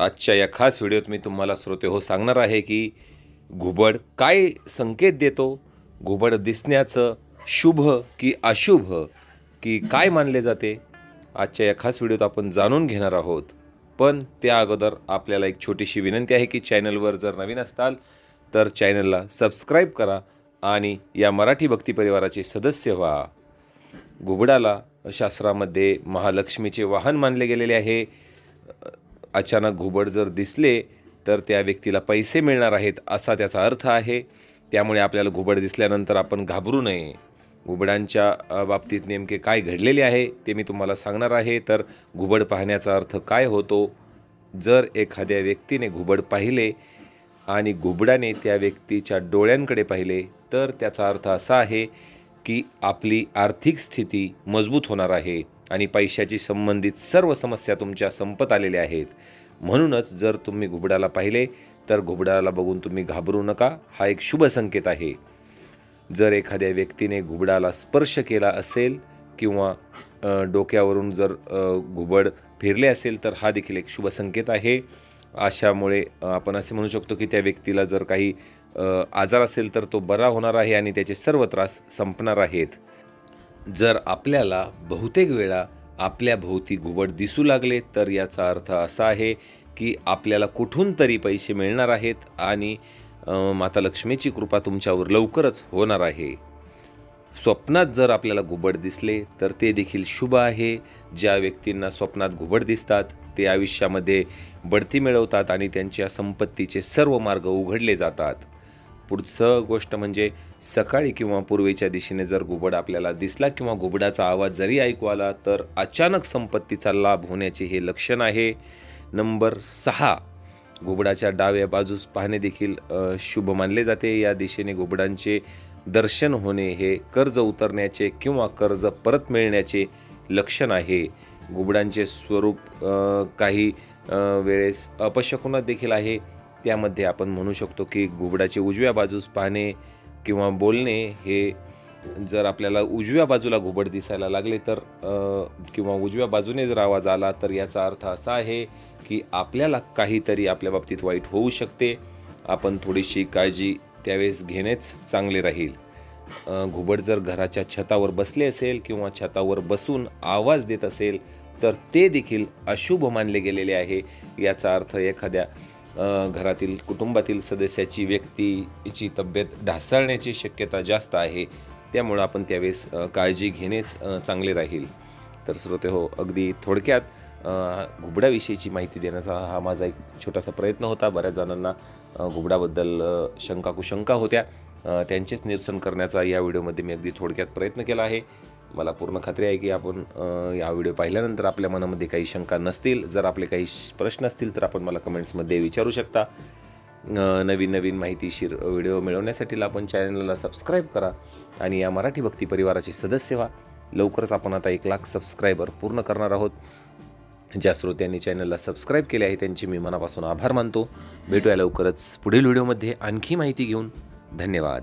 आजच्या या खास व्हिडिओत मी तुम्हाला श्रोते हो सांगणार आहे की घुबड काय संकेत देतो? घुबड दिसण्याचं शुभ की अशुभ की काय मानले जाते? आजच्या या खास व्हिडिओत आपण जाणून घेणार आहोत. पण त्या अगोदर आपल्याला एक छोटीशी विनंती आहे की चॅनलवर जर नवीन असताल तर चॅनलला सबस्क्राईब करा आणि या मराठी भक्ती परिवाराचे सदस्य व्हा. घुबडाला शास्त्रामध्ये महालक्ष्मीचे वाहन मानले गेलेले आहे. अचानक घुबड जर दिसले तर त्या व्यक्तीला पैसे मिळणार आहेत असा त्याचा अर्थ आहे. त्यामुळे आपल्याला घुबड दिसल्यानंतर आपण घाबरू नये. घुबडांच्या बाबतीत नेमके काय घडलेले आहे ते मी तुम्हाला सांगणार आहे. तर घुबड पाहण्याचा अर्थ काय होतो? जर एखाद्या व्यक्तीने घुबड पाहिले आणि घुबडाने त्या व्यक्तीच्या डोळ्यांकडे पाहिले तर त्याचा अर्थ असा आहे की आपली आर्थिक स्थिती मजबूत होणार आहे आणि पैशाची संबंधित सर्व समस्या तुमच्या संपत आलेल्या आहेत. म्हणूनच जर तुम्ही घुबडाला पाहिले तर घुबडाला बघून तुम्ही घाबरू नका. हा एक शुभ संकेत आहे. जर एखाद्या व्यक्तीने घुबडाला स्पर्श केला असेल किंवा डोक्यावरून जर घुबड फिरले असेल तर हा देखील एक शुभ संकेत आहे. अशामुळे आपण असे म्हणू शकतो की त्या व्यक्तीला जर काही आजार असेल तर तो बरा होणार आहे आणि त्याचे सर्व त्रास संपणार आहेत. जर आपल्याला बहुतेक वेळा आपल्या भोवती घुबड दिसू लागले तर याचा अर्थ असा आहे की आपल्याला कुठून तरी पैसे मिळणार आहेत आणि माता लक्ष्मीची कृपा तुमच्यावर लवकरच होणार आहे. स्वप्नात जर आपल्याला घुबड दिसले तर ते देखील शुभ आहे. ज्या व्यक्तींना स्वप्नात घुबड दिसतात ते आयुष्यामध्ये बढती मिळवतात आणि त्यांच्या संपत्तीचे सर्व मार्ग उघडले जातात. पुढचं गोष्ट म्हणजे सकाळी किंवा पूर्वेच्या दिशेने जर घुबड आपल्याला दिसला किंवा घुबडाचा आवाज जरी ऐकू आला तर अचानक संपत्तीचा लाभ होण्याचे हे लक्षण आहे. नंबर सहा घुबडाच्या डाव्या बाजूस पाहणे देखील शुभ मानले जाते. या दिशेने घुबडांचे दर्शन होणे हे कर्ज उतरण्याचे किंवा कर्ज परत मिळण्याचे लक्षण आहे. घुबडांचे स्वरूप काही वेळेस अपशकुनात देखील आहे. त्यामध्ये आपण म्हणू शकतो की घुबडाचे उजव्या बाजूस पाहणे किंवा बोलणे हे जर आपल्याला उजव्या बाजूला घुबड दिसायला लागले तर किंवा उजव्या बाजूने जर आवाज आला तर याचा अर्थ असा आहे की आपल्याला काहीतरी आपल्या बाबतीत वाईट होऊ शकते. आपण थोडीशी काळजी त्यावेळेस घेणेच चांगले राहील. घुबड जर घराच्या छतावर बसले असेल किंवा छतावर बसून आवाज देत असेल तर ते देखील अशुभ मानले गेलेले आहे. याचा अर्थ एखाद्या घरातील कुटुंबातील सदस्याची व्यक्तीची तब्येत ढासळण्याची शक्यता जास्त आहे. त्यामुळं आपण त्यावेळेस काळजी घेणेच चांगले राहील. तर श्रोते हो अगदी थोडक्यात घुबड्याविषयीची घुबडाविषयीची माहिती देण्याचा हा माझा एक छोटासा प्रयत्न होता. बऱ्याच जणांना घुबडाबद्दल शंका कुशंका होत्या. त्यांचेच निरसन करण्याचा या व्हिडिओमध्ये मी अगदी थोडक्यात प्रयत्न केला आहे. मला पूर्ण खात्री आहे की आपण या व्हिडिओ पाहिल्यानंतर आपल्या मनामध्ये काही शंका नसतील. जर आपले काही श- प्रश्न असतील तर आपण मला कमेंट्समध्ये विचारू शकता. नवीन नवीन माहितीशीर व्हिडिओ मिळवण्यासाठी आपण चॅनलला सबस्क्राईब करा आणि या मराठी भक्ती परिवाराचे सदस्य व्हा. लवकरच आपण आता एक लाख सबस्क्रायबर पूर्ण करणार आहोत. ज्या श्रोत्यांनी चॅनलला सबस्क्राईब केले आहे त्यांचे मी मनापासून आभार मानतो. भेटूया लवकरच पुढील व्हिडिओमध्ये. आणखी माहिती घेऊन धन्यवाद.